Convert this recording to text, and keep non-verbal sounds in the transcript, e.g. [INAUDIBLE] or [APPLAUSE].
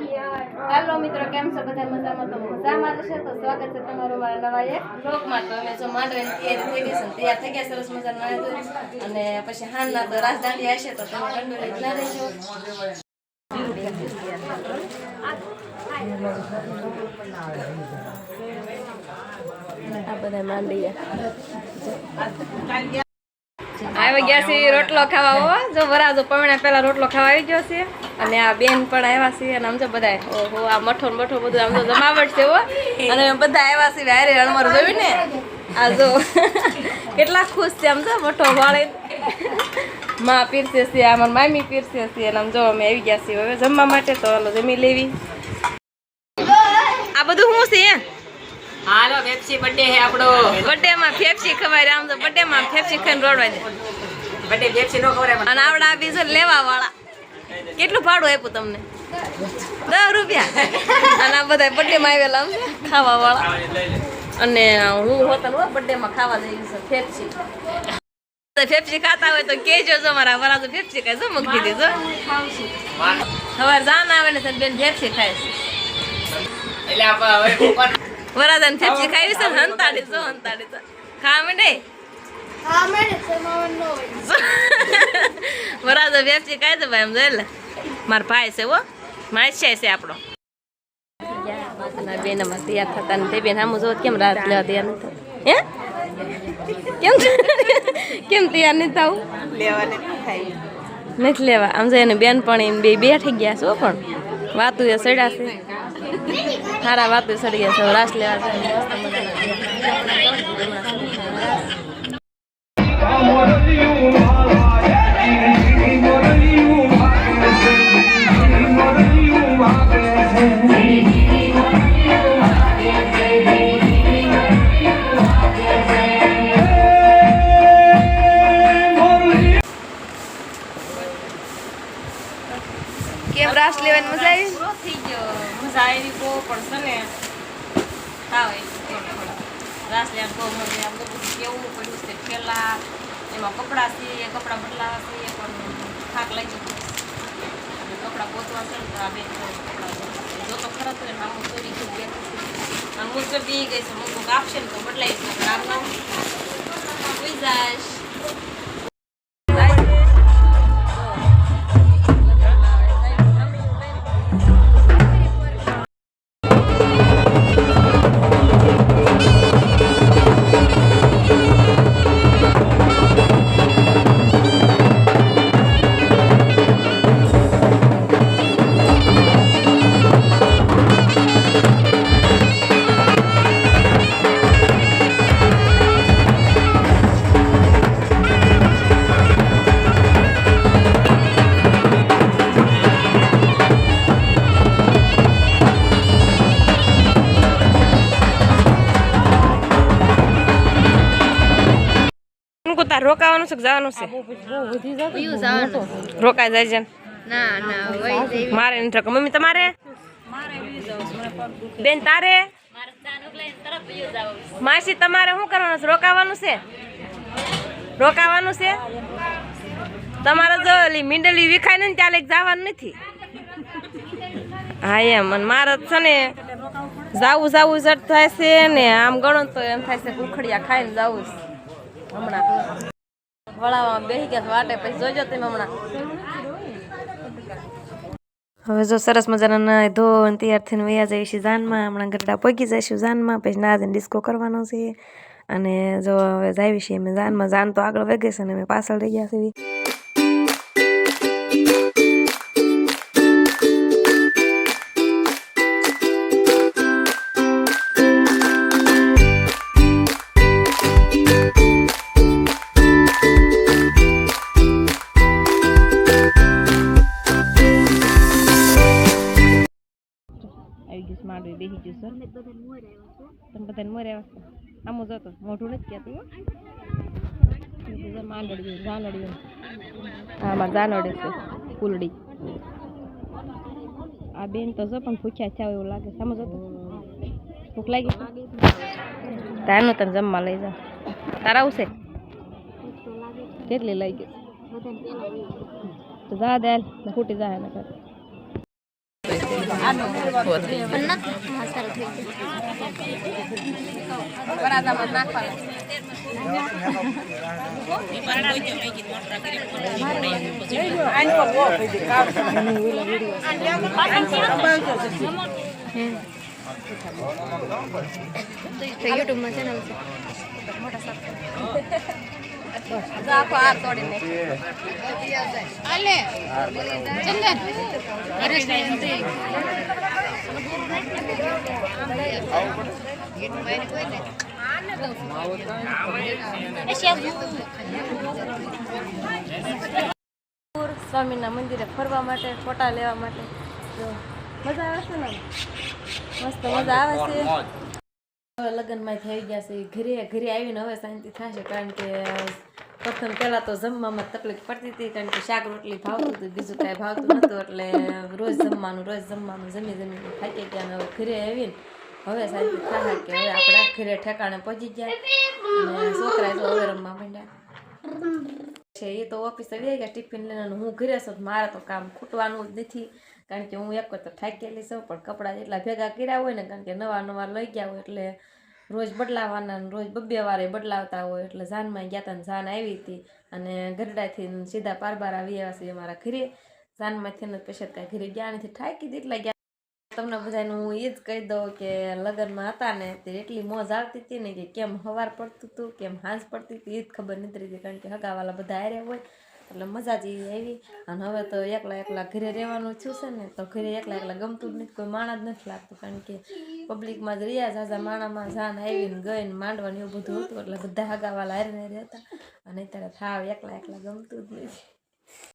હાલો મિત્રો, કેમ છો? બધા મજામાં? તો મજામાં છે. તો સ્વાગત છે તમારું મારા નવા એક બ્લોગમાં તો અમે જો માંડવાની તૈયારી થઈ ગઈ છે તૈયાર થઈ ગયા સરસ મજાના. અને પછી હાલના તો રાજધાની હશે, તો તમે કંડોળી ના રહેજો. આ બધા માંડ્યા આવી ગયા છે રોટલો ખાવા હો. જો વરાજો પવણા પેલા રોટલો ખાવા આવી ગયો છે અને આ બેન પણ આવ્યા છે અને આમ જો બધા ઓહો, આ મઠો મઠો બધું આમ તો જમાવટ છે હો. અને બધા આવ્યા છે હારે અણમર જોયું ને? આ જો, [LAUGHS] કેટલા ખુશ છે આમ જો મઠો વાળે. માં પીરસે છે આ મામી પીરસે છે. અને આમ જો અમે આવી ગયા છીએ હવે જમવા માટે. તો જમી લેવી. આ બધું શું છે? હાલો પેપ્સી બર્થડે હે આપણો. બર્થડે માં ફેફસી ખવાય આમ તો બર્થડે માં ફેફસી ખાઈને રોડવા દે બર્થડે પેપ્સી નો ખવડાવે અને આવડા બીજો લેવા વાળા કેટલું ભાડું આપ્યું તમને? દસ રૂપિયા. અને આ બધા બર્થડે માં આવેલા ખાવા વાળા અને હું હોતલ હો બર્થડે માં ખાવા જઈ છું ફેફસી ફેફસી ખાતા હોય તો કેજો જો મારા વરા તો ફેફસી ખાય જો મૂકી દેજો સવાર જાન આવે ને બેન ફેફસી ખાય એટલે આપણે હવે વરાદાન ફેફસી ખાવી છે ને? હંતાડી જો હંતાડી તો ખા માંડે? વરાદો ફેફસી ખાઈ તો ભાઈ એમ જોઈ લે. મારો ભાઈ છે હો. માસ્યા છે આપણો. બેન અમારે તૈયાર થતા નથી. તે બેન આમ જો કેમ રાત લેવા તૈયાર નથી. હે? કેમ કેમ તૈયાર નથી થવું લેવાને ખાઈ. નથી લેવા. આમ જઈને બેન પણ એમ બે બેઠી ગયા છો પણ. વાતું એ સડ્યા છે. સારા વાતું સડી ગયા છે હવે રાસ લેવા જાય મસ્ત મજાના કેમ રાસ લેવાની મજા આવી આવી બહુ છે ને તાવ. રાસ લેવા બહુ આવી. આમ તો બધું કેવું પડ્યું છે ઠેલા, એમાં કપડાં છે, કપડાં બદલાવા છે, પણ થાક ગયો અને કપડાં પોતવા છે તો આ બે જો તો ખરા તો આમ ચોરી થઈ ગયા આમ મુજબ બી ગઈ છે મુજબ કાપશે ને તો બદલાઈ પણ આમ ના રોકાવાનું છે જવાનું છે? રોકાઈ જાય છે મારે નથી રોકાવું. મમ્મી, તમારે? બેન, તારે? માસી, તમારે શું કરવાનું છે? રોકાવાનું છે? રોકાવાનું છે? તમારે જો ઓલી મીંડલી વિખાય ને ત્યાં જવાનું નથી. હા, એમ. અને મારે છે ને જાવું જાવું જટ થાય છે ને આમ ગણો તો એમ થાય છે ઉખડિયા ખાઈને જવું હમણાં હવે જો સરસ મજાના ના ધોન તૈયાર થઈને વયા જઈશું જાનમાં હમણાં ગરડા પગી જઈશું જાનમાં પછી ના ડિસ્કો કરવાનો છે. અને જો હવે જાય છીએ અમે જાનમાં જાન તો આગળ વેગે છે અને અમે પાછળ રહી ગયા છે તમે બધાને મોર આવ્યા આમ જતો મોઢું નથી કહેતું જો માંડળિયું જાનડિયું હા મારે જાનડે છે ફૂલડી આ બેન તો જો પણ ભૂખ્યા થયા એવું લાગે આમ જતો. ભૂખ લાગી તારનું તને જમવા લઈ જા તારા આવશે? કેટલી લઈ ગઈ તો જા દે ફૂટી જાય ને વરાદામાં નાખવાના યુટ્યુબમાં ચેનલ છે જો આખો હાર સ્વામીના મંદિરે ફરવા માટે, ફોટા લેવા માટે. મજા આવે છે ને? મસ્ત મજા આવે છે. હવે લગ્નમાં થઈ ગયા છે, ઘરે ઘરે આવીને હવે શાંતિ થશે, કારણ કે પ્રથમ પહેલાં તો જમવામાં તકલીફ પડતી હતી, કારણ કે શાક રોટલી ભાવતું હતું, બીજું કાંઈ ભાવતું નહોતું, એટલે રોજ જમવાનું રોજ જમવાનું, જમી જમીને થાકી ગયા અને હવે ઘરે આવીને હવે શાંતિ થાય કે હવે આપણા ઘરે ઠેકાણે પહોંચી ગયા અને છોકરા તો હવે રમવા માંડ્યા. છે, એ તો ઓફિસે વહી ગયા ટિફિન લઈને હું ઘરે છું, મારે તો કામ ખૂટવાનું જ નથી. કારણ કે હું એક તો થાકેલી છું, પણ કપડાં જેટલા ભેગા કર્યા હોય ને, કારણ કે નવા નવા લઈ ગયા હોય, એટલે રોજ બદલાવાના રોજ બબ્બે વારે બદલાવતા હોય, એટલે જાનમાં ગયા હતા જાન આવી હતી. અને ગરડાથી સીધા પારબાર આવી આવ્યા છે અમારા ઘરે. જાનમાંથી ને પછી કાંઈ ઘરે ગયા નથી. થાકી એટલા ગયા. તમને બધાને હું એ જ કહી દઉં કે લગ્નમાં હતા ને તે એટલી મોજ આવતી હતી ને કે કેમ હવાર પડતું હતું, કેમ હાંસ પડતી હતી, એ જ ખબર નથી રહી, કારણ કે હગાવાલા બધા હારે હોય. એટલે મજા જ આવી. અને હવે તો એકલા એકલા ઘરે રહેવાનું થયું છે ને, તો ઘરે એકલા એકલા ગમતું જ નથી, કોઈ માણસ જ નથી લાગતું, કારણ કે પબ્લિકમાં જ રહ્યા ઝાઝા માણામાં જાન આવીને ગઈ ને માંડવાનું એવું બધું હતું, એટલે બધા હગાવાલા હારીને રહેતા હતા. અને અત્યારે થાવ એકલા એકલા ગમતું જ નથી.